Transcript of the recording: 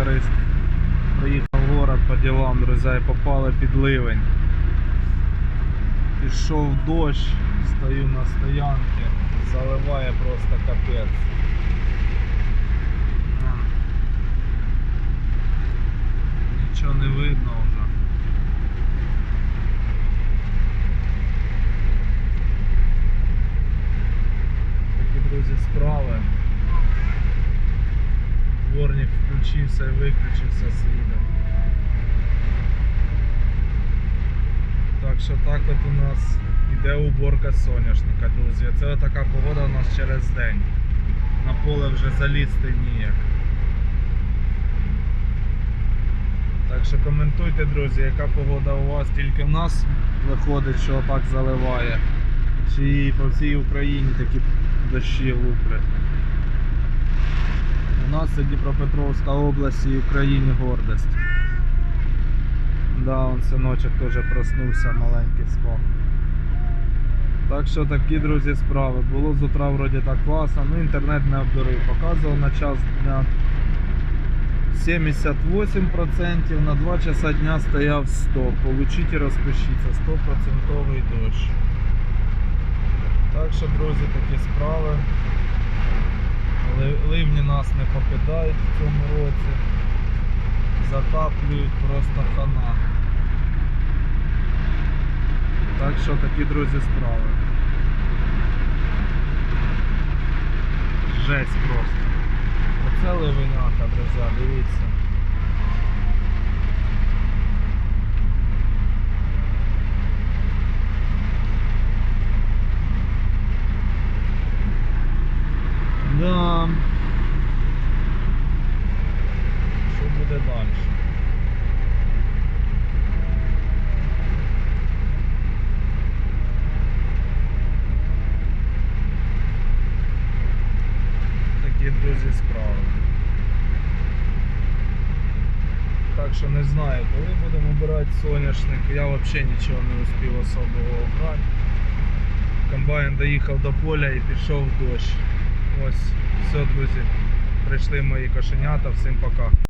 тракторист приїхав в город по ділам, друзі, і попали під ливень. Пішов дощ, стою на стоянці, заливає просто капець. Нічого не видно вже. Такі, друзі, справи. Дворник включився і виключився слідом. Так що так от у нас іде уборка соняшника, друзі. Це така погода у нас через день. На поле вже залізти ніяк. Так що коментуйте, друзі, яка погода у вас, тільки в нас виходить, що так заливає. Чи по всій Україні такі дощі луплять. У нас це Дніпропетровська область і Україні гордость. Да, он синочок теж проснувся, маленький спав. Так що такі, друзі, справи. Було з утра вроді так класно, ну інтернет не обдурив. Показував на час дня 78%, на 2 часа дня стояв 100. Получіть і розпишіться, 100% дощ. Так що, друзі, такі справи. Ли- Ливні нас не покидають в цьому році. Затаплюють просто хана. Так що такі, друзі, справи. Жесть просто. Оце ливеняка, друзі, дивіться. Да. Що буде далі? Такі, друзі, справи. Так що не знаю, коли будемо обирати соняшник, я взагалі нічого не успів особого обрати. Комбайн доїхав до поля і пішов дощ. Ось, все, друзі. Прийшли мої кошенята, всім пока.